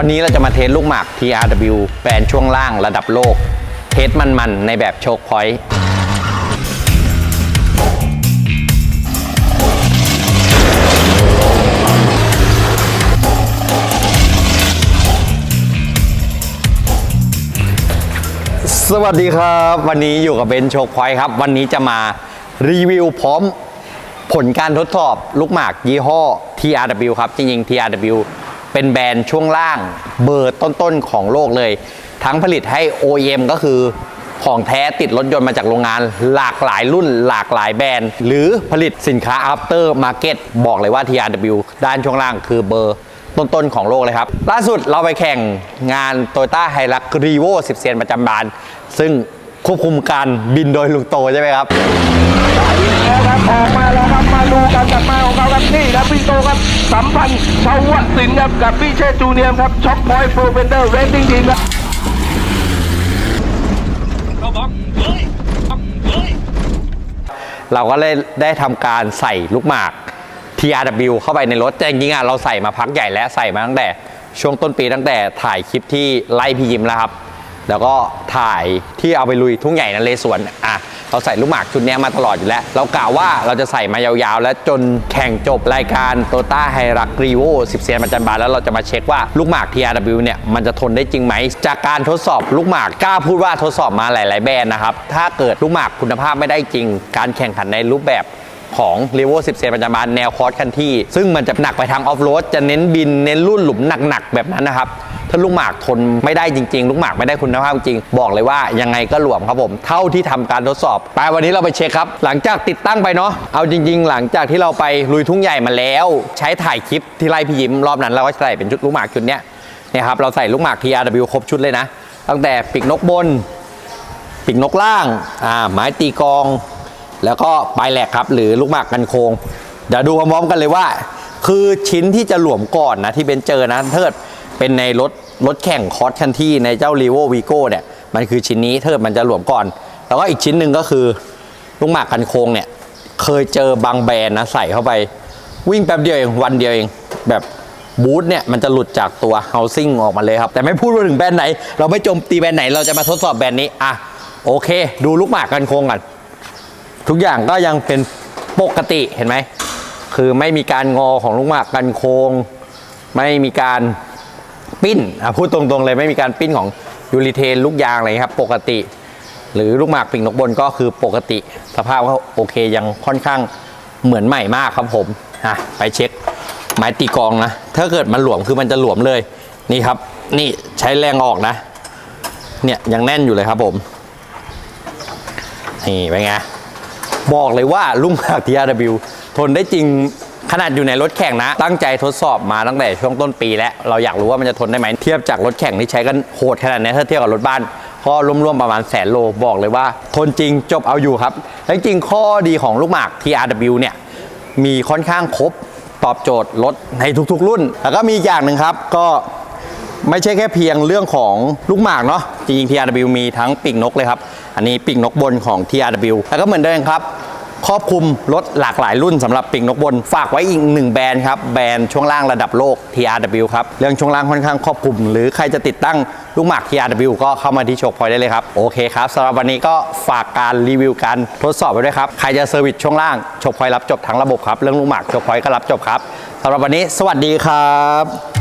วันนี้เราจะมาเทสลูกหมาก TRW แบรนด์ช่วงล่างระดับโลก เทสมันๆ ในแบบโชคพอยต์สวัสดีครับ วันนี้อยู่กับเบนโชคพอยต์ครับ วันนี้จะมารีวิวพร้อมผลการทดสอบลูกหมากยี่ห้อ TRW ครับ จริงๆ TRW เป็นแบรนด์ช่วงล่างเบอร์ต้นๆของโลกเลย ทั้งผลิตให้ OEM ก็คือของแท้ติดรถยนต์มาจากโรงงานหลากหลายรุ่นหลากหลายแบรนด์ หรือผลิตสินค้า after market บอกเลยว่า TRW ด้านช่วงล่างคือเบอร์ต้นๆของโลกเลยครับ ล่าสุดเราไปแข่งงาน t o y ต้าไฮรักรีโว10 เซียนประจำบาน ซึ่งควบคุมการบินโดยลุงโตใช่ไหมครับแล้วครับออกมาแล้วครับมาดูกันกลับมาของเขาครับนี่ครับพี่โตครับสัมพันธ์ นครับกับพี่เชษจูเนียมครับช็อปพอยต์โปรเฟนเดอร์เรดดิ้งทีมครับเราก็เลยได้ทำการใส่ลูกหมาก TRW เข้าไปในรถแต่จริงๆอะเราใส่มาพักใหญ่แล้วใส่มาตั้งแต่ ช่วงต้นปีตั้งแต่ถ่ายคลิปที่ไล่พี่ยิมแล้วครับ แล้วก็ถ่ายที่เอาไปลุยทุ่งใหญ่นเรศวรอะ เราใส่ลูกหมากชุดนี้มาตลอดอยู่แล้ว เรากล่าวว่าเราจะใส่มายาวๆ และจนแข่งจบรายการโตต้าไฮรักรีโว10เซียนประจันบานแล้วเราจะมาเช็คว่าลูกหมาก TRW เนี่ยมันจะทนได้จริงไหม จากการทดสอบลูกหมากกล้าพูดว่าทดสอบมาหลาย ๆ แบรนด์นะครับ ถ้าเกิดลูกหมากคุณภาพไม่ได้จริง การแข่งขันในรูปแบบของ r e v o 10เซนประจำบานแนวคอร์สคันที่ ซึ่งมันจะหนักไปทางออฟโรดจะเน้นบินเน้นรุ่นหลุมหนัก ๆ แบบนั้นนะครับ ถ้าลูกหมากทนไม่ได้จริง ๆ ลูกหมากไม่ได้คุณภาพจริง บอกเลยว่ายังไงก็หลวมครับผม เท่าที่ทำการทดสอบไปวันนี้เราไปเช็คครับ หลังจากติดตั้งไปเนาะเอาจริง ๆ หลังจากที่เราไปลุยทุ่งใหญ่มาแล้ว ใช้ถ่ายคลิปที่ไล่พี่ยิ้มรอบนั้นเราก็ใส่เป็นชุดลูกหมากชุดเนี้ยนี่ยครับเราใส่ลูกหมาก TRW ครบชุดเลยนะ ตั้งแต่ปีกนกบนปีกนกล่างอ่าไม้ตีกอง แล้วก็ปลายแหลกครับ หรือลูกหมากกันโคงเดี๋ยวดูพร้อมๆกันเลยว่า คือชิ้นที่จะหลวมก่อนนะที่เป็นเจอนะถ้าเกิดเป็นในรถ รถแข่งคอร์สคันที่ในเจ้า r ีโววีโก้เนี่ย มันคือชิ้นนี้เกิดมันจะหลวมก่อน แล้วก็อีกชิ้นหนึ่งก็คือ ลูกหมากกันโค้งเนี่ย เคยเจอบางแบรนด์นะใส่เข้าไป วิ่งแป๊บเดียวเองวันเดียวเอง แบบบูทเนี่ย มันจะหลุดจากตัว housing ออกมาเลยครับ แต่ไม่พูดว่าถึงแบรนด์ไหน เราไม่โจมตีแบรนด์ไหนเราจะมาทดสอบแบรนด์นี้อะโอเค ดูลูกหมากกันโค้งกันทุกอย่างก็ยังเป็นปกติเห็นไหมคือไม่มีการงอของลูกหมากกันโค้งไม่มีการ ปิ้นพูดตรงๆเลยไม่มีการปิ้นของยูริเทนลูกยางอะไรครับ ปกติ หรือลูกหมากปิ่งนกบนก็คือปกติ สภาพก็โอเคยังค่อนข้างเหมือนใหม่มากครับผมอะไปเช็คไม้ตีกองนะ ถ้าเกิดมันหลวมคือมันจะหลวมเลยนี่ครับ นี่ใช้แรงออกนะ เนี่ยยังแน่นอยู่เลยครับผมนี่เป็นไงบอกเลยว่าลุงหมาก TRW ทนได้จริง ขนาดอยู่ในรถแข่งนะ ตั้งใจทดสอบมาตั้งแต่ช่วงต้นปีแล้ว เราอยากรู้ว่ามันจะทนได้ไหมเทียบจากรถแข่งที่ใช้กันโหดขนาดนี้ถ้าเทียบกับรถบ้านก็รวมๆประมาณแสนโลบอกเลยว่า ทนจริงจบเอาอยู่ครับและจริงๆข้อดีของลูกหมาก TRW เนี่ยมีค่อนข้างครบตอบโจทย์รถในทุกๆ รุ่น แล้วก็มีอีกอย่างหนึ่งครับก็ไม่ใช่แค่เพียงเรื่องของลูกหมากเนาะจริงๆ TRW มีทั้งปีกนกเลยครับ อันนี้ปีกนกบนของ TRW แล้วก็เหมือนเดิมครับ ครอบคลุมรถหลากหลายรุ่นสำหรับปีกนกบน ฝากไว้อีกหนึ่งแบรนด์ครับแบรนด์ช่วงล่างระดับโลก TRW ครับเรื่องช่วงล่างค่อนข้างครอบคลุม หรือใครจะติดตั้งลูกหมาก TRW ก็เข้ามาที่โชคพอยได้เลยครับโอเคครับสำหรับวันนี้ก็ฝากการรีวิวการทดสอบไว้ด้วยครับใครจะเซอร์วิสช่วงล่างโชคพอยรับจบทั้งระบบครับเรื่องลูกหมากโชคพอยก็รับจบครับสำหรับวันนี้ สวัสดีครับ